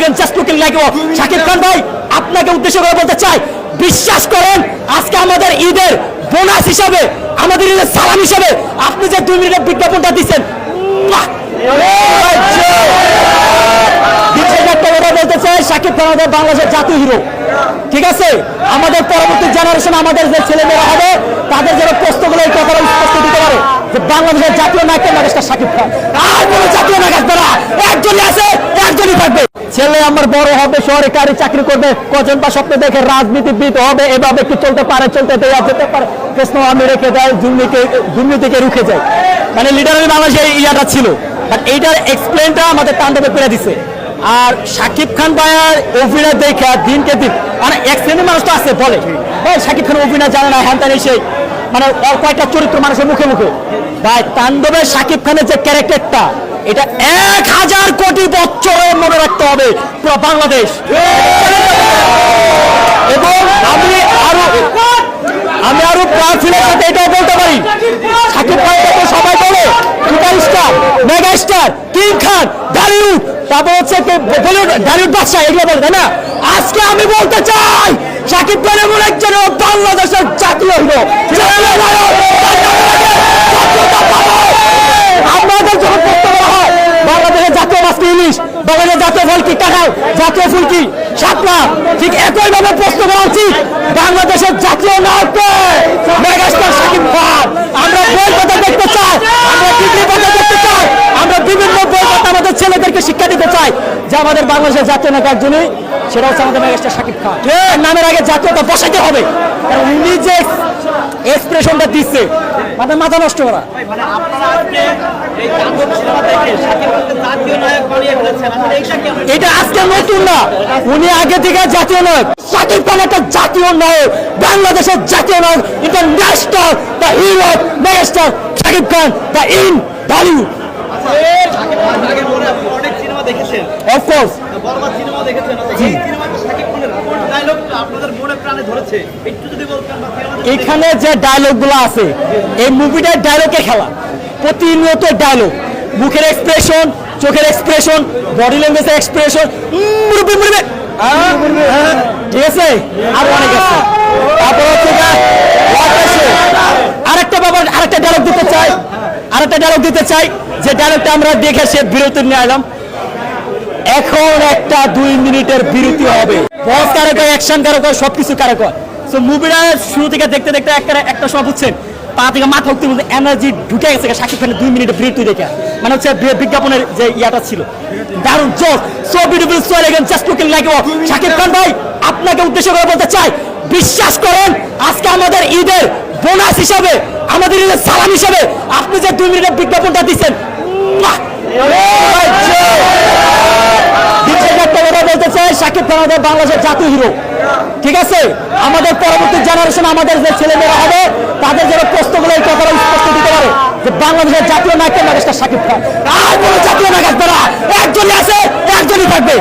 Again just looking like Shakib Khan ভাই, আপনাকে উদ্দেশ্য করে বলতে চাই, বিশ্বাস করেন, আজকে আমাদের ঈদের বোনাস হিসাবে, আমাদের ঈদের সালাম হিসাবে আপনি যে দুই মিনিটের বিজ্ঞাপনটা দিচ্ছেন আমাদের বাংলাদেশের জাতীয় হিরো। ঠিক নায়কের নায়কটা শাকিব খান আর কোনো জাতীয় নায়ক আসবে না একজনই আছে একজনই থাকবে ছেলে আমার বড় হবে, সরকারি চাকরি করবে, কজন বা স্বপ্ন দেখে রাজনীতিবিদ হবে, এভাবে কি চলতে পারে, চলতে দেওয়া যেতে পারে? প্রশ্ন আমি রেখে দেয় দুর্নীতি দুর্নীতিকে রুখে যায় মানে লিডার বাংলাদেশের ইয়াটা ছিল। বাট এইটার এক্সপ্লেনটা আমাদের তাণ্ডবে করে দিছে। আর শাকিব খান ভাইয়ার অভিনয় দেখে দিনকে দিন মানে এক শ্রেণির মানুষ তো আছে, বলে। ভাই শাকিব খান অভিনয় জানে না, হ্যান ত্যান সেই মানে কয়েকটা চরিত্র মানুষের মুখে মুখে। ভাই, তাণ্ডবের সাকিব খানের যে ক্যারেক্টারটা, এটা এক হাজার কোটি বছরে মনে রাখতে হবে পুরো বাংলাদেশ। এবং আমি আরও আমি আরও প্রার্থীদের সাথে এটাও বলতে পারি সাকিব খানকে তো সবাই বলে superstar mega star king Khan Dhallywood তারপর হচ্ছে বাদশাহ, এগুলো বলে না? আজকে আমি বলতে চাই, সাকিব খান এমন একজন বাংলাদেশের জাতীয় হিরো। আপনাদের যখন প্রশ্ন করা হয় বাংলাদেশের জাতীয় মাছ ইলিশ? জাতীয় ফল কি কাঁঠাল? জাতীয় ফুল কি শাপলা? ঠিক একইভাবে প্রশ্ন করা উচিত, বাংলাদেশের জাতীয় নায়ককে শাকিব খান আমরা বই কথা দেখতে চাই আমরা ডিগ্রি কথা দেখতে চাই আমরা বিভিন্ন বই কথা আমাদের ছেলেদেরকে শিক্ষা দিতে চাই যে আমাদের বাংলাদেশের জাতীয় নায়ক একজনই সেটা হচ্ছে আমাদের মেগাস্টার শাকিব খান। নামের আগে জাতীয়তা বসাইতে হবে কারণ উনি যে এক্সপ্রেশনটা দিচ্ছে মাথা মাথা নষ্ট করা। মানে এটা আজকে নতুন না উনি আগে থেকে জাতীয় নায়ক। শাকিব খান একটা জাতীয় নায়ক বাংলাদেশের জাতীয় নায়ক international the hero megastar Shakib Khan the in Bollywood cinema দেখেছেন? অফকোর্স বরবাদ সিনেমা দেখেছেন? এই সিনেমাতে শাকিব খানের কোন ডায়লগটা আপনাদের মনে প্রাণে ধরেছে। একটু যদি বলতেন এখানে যে ডায়লগগুলো আছে এই মুভিটার ডায়লগে খেলা। প্রতিনিয়ত ডায়লগ মুখের এক্সপ্রেশন চোখের এক্সপ্রেশন বডি ল্যাঙ্গুয়েজের এক্সপ্রেশন ঠিক আছে? আর অনেক আছে। তারপর হচ্ছে আরেকটা ব্যাপার আরেকটা ডায়লগ দিতে চাই। আরেকটা ডায়লগ দিতে চাই। যে ডায়লগটা আমরা দেখে সে বিরতি নিয়ে এলাম। এখন একটা দুই মিনিটের বিরতি হবে। বস অ্যাকশন সবকিছু কারক সো মুভিটা শুরু থেকে দেখতে দেখতে একটা একটা সব বুঝছেন পা থেকে মাথা উঠতে বলতে এনার্জি ঢুকে গেছে শাকিব খানের দুই মিনিটের বিরতি দেখে। মানে হচ্ছে বিজ্ঞাপনের যে ইয়াটা ছিল। দারুণ জোস so beautiful so elegant just looking like Shakib Khan ভাই আপনাকে উদ্দেশ্য করে বলতে চাই বিশ্বাস করেন আজকে আমাদের ঈদের বোনাস হিসাবে আমাদের ঈদের সালাম হিসাবে আপনি যে দুই মিনিটের বিজ্ঞাপনটা দিচ্ছেন শাকিব খান আমাদের বাংলাদেশের জাতীয় হিরো। ঠিক আছে? আমাদের পরবর্তী জেনারেশন আমাদের যে ছেলেমেয়েরা হবে, তাদের যেন প্রশ্নগুলো এই কথাটা স্পষ্ট দিতে পারে যে বাংলাদেশের জাতীয় নায়কের মানুষটা সাকিব খান। আর জাতীয় নায়ক আসবে একজনই আছে, একজনই থাকবে।